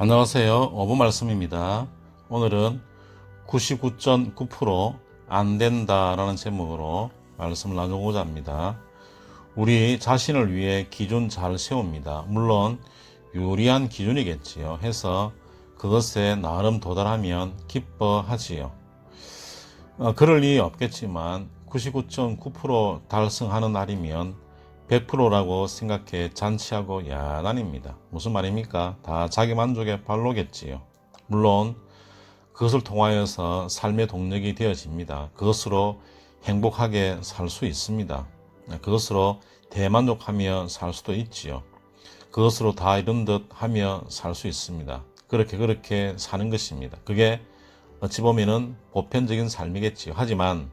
안녕하세요. 어부 말씀입니다. 오늘은 99.9%안 된다라는 제목으로 말씀을 나누고자 합니다. 우리 자신을 위해 기준 잘 세웁니다. 물론 유리한 기준이겠지요. 해서 그것에 나름 도달하면 기뻐하지요. 어, 그럴 리 없겠지만 99.9% 달성하는 날이면 100%라고 생각해 잔치하고 야단입니다. 무슨 말입니까? 다 자기 만족의 발로겠지요. 물론 그것을 통하여서 삶의 동력이 되어집니다. 그것으로 행복하게 살 수 있습니다. 그것으로 대만족하며 살 수도 있지요. 그것으로 다 이런 듯 하며 살 수 있습니다. 그렇게 그렇게 사는 것입니다. 그게 어찌 보면은 보편적인 삶이겠지요. 하지만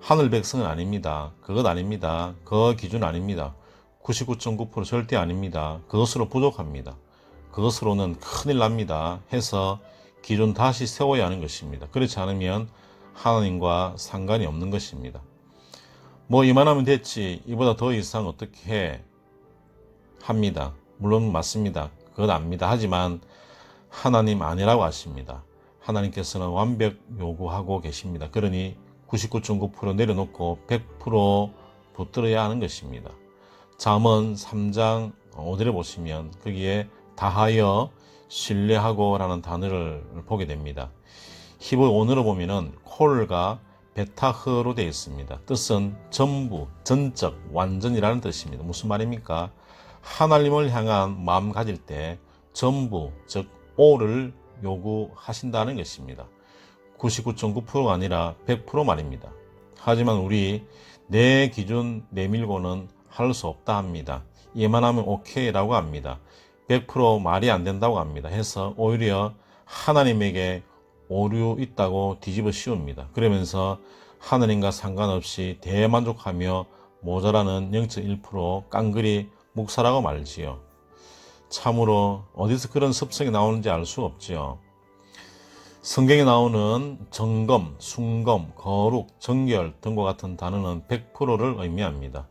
하늘 백성은 아닙니다. 그것 아닙니다. 그 기준 아닙니다. 99.9% 절대 아닙니다. 그것으로 부족합니다. 그것으로는 큰일 납니다. 해서 기준 다시 세워야 하는 것입니다. 그렇지 않으면 하나님과 상관이 없는 것입니다. 뭐 이만하면 됐지 이보다 더 이상 어떻게 해 합니다. 물론 맞습니다. 그것 압니다. 하지만 하나님 아니라고 하십니다. 하나님께서는 완벽 요구하고 계십니다. 그러니 99.9% 내려놓고 100% 붙들어야 하는 것입니다. 잠언 3장 5절에 보시면 거기에 다하여 신뢰하고 라는 단어를 보게 됩니다. 히브리 오늘을 보면은 콜과 베타흐로 되어 있습니다. 뜻은 전부, 전적, 완전이라는 뜻입니다. 무슨 말입니까? 하나님을 향한 마음 가질 때 전부, 즉, 오를 요구하신다는 것입니다. 99.9%가 아니라 100% 말입니다. 하지만 우리 내 기준 내밀고는 할 수 없다 합니다. 얘만 하면 오케이라고 합니다. 100% 말이 안 된다고 합니다. 해서 오히려 하나님에게 오류 있다고 뒤집어 씌웁니다. 그러면서 하나님과 상관없이 대만족하며 모자라는 0.1% 깡그리 묵사라고 말지요. 참으로 어디서 그런 습성이 나오는지 알 수 없지요. 성경에 나오는 정검, 순검, 거룩, 정결 등과 같은 단어는 100%를 의미합니다.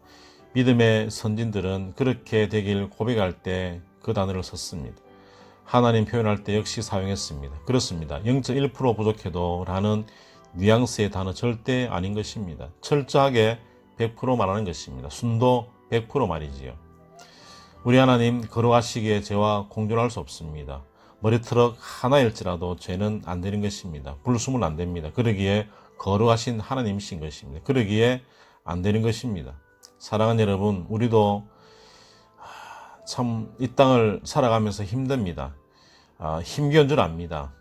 믿음의 선진들은 그렇게 되길 고백할 때 그 단어를 썼습니다. 하나님 표현할 때 역시 사용했습니다. 그렇습니다. 0.1% 부족해도 라는 뉘앙스의 단어 절대 아닌 것입니다. 철저하게 100% 말하는 것입니다. 순도 100% 말이지요. 우리 하나님 걸어가시기에 죄와 공존할 수 없습니다. 머리트럭 하나일지라도 죄는 안 되는 것입니다. 불수면 안 됩니다. 그러기에 거룩하신 하나님이신 것입니다. 그러기에 안 되는 것입니다. 사랑하는 여러분, 우리도 참 이 땅을 살아가면서 힘듭니다. 아, 힘겨운 줄 압니다.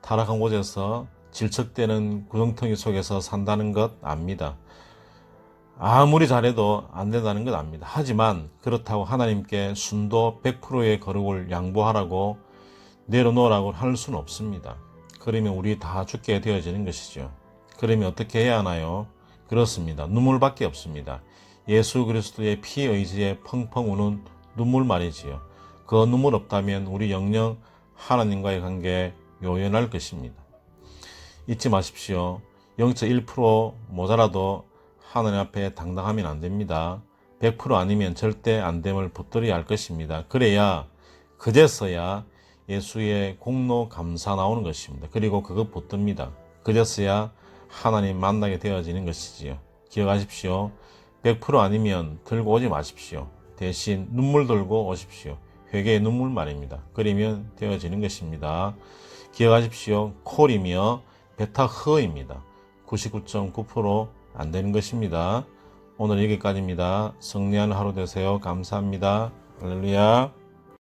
타락한 곳에서 질척대는 구덩텅이 속에서 산다는 것 압니다. 아무리 잘해도 안 된다는 것 압니다. 하지만 그렇다고 하나님께 순도 100%의 거룩을 양보하라고 내려놓으라고 할 수는 없습니다. 그러면 우리 다 죽게 되어지는 것이죠. 그러면 어떻게 해야 하나요? 그렇습니다. 눈물밖에 없습니다. 예수 그리스도의 피 의지에 펑펑 우는 눈물 말이지요. 그 눈물 없다면 우리 영영 하나님과의 관계 요연할 것입니다. 잊지 마십시오. 0.1% 모자라도 하나님 앞에 당당하면 안 됩니다. 100% 아니면 절대 안 됨을 붙들어야 할 것입니다. 그래야 그제서야 예수의 공로 감사 나오는 것입니다. 그리고 그거 붙듭니다. 그제서야 하나님 만나게 되어지는 것이지요. 기억하십시오. 100% 아니면 들고 오지 마십시오. 대신 눈물 들고 오십시오. 회개의 눈물 말입니다. 그러면 되어지는 것입니다. 기억하십시오. 콜이며 베타흐입니다. 99.9%안 되는 것입니다. 오늘 여기까지입니다. 승리하는 하루 되세요. 감사합니다. 할렐루야.